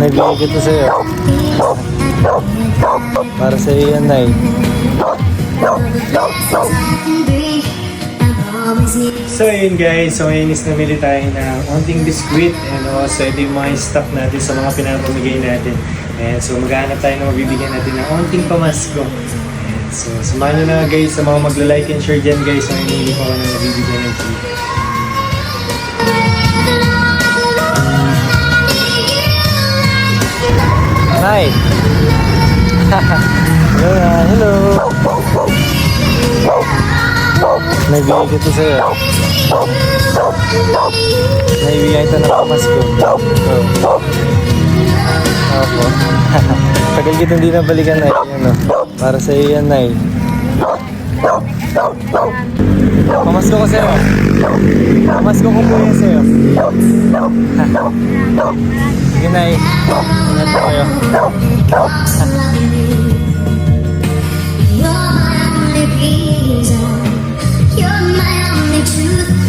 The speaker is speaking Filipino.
Nagbigay ko to sa'yo. Para sa iyo yan, Nay. So yun guys, so ngayon is namili tayo ng onting biskuit and also ito yung mga stock natin sa mga pinapamigay natin. And so maghahanap tayo ng mabibigyan natin ng onting pamasko. And so samahan nyo na guys sa mga magla-like and share dyan guys so hindi ako na mabibigyan ng free. Hi! hello na, hello! Nagbigay ko to sa'yo. Naibigay ito ng pamasko. So, Opo. Tagal kita hindi na balikan na ano. Para sa iyo yan, Nay. Pamasko ko sa'yo. Pamasko ko po yan sa'yo. Sige na po kayo. You're my only reason. You're my only truth.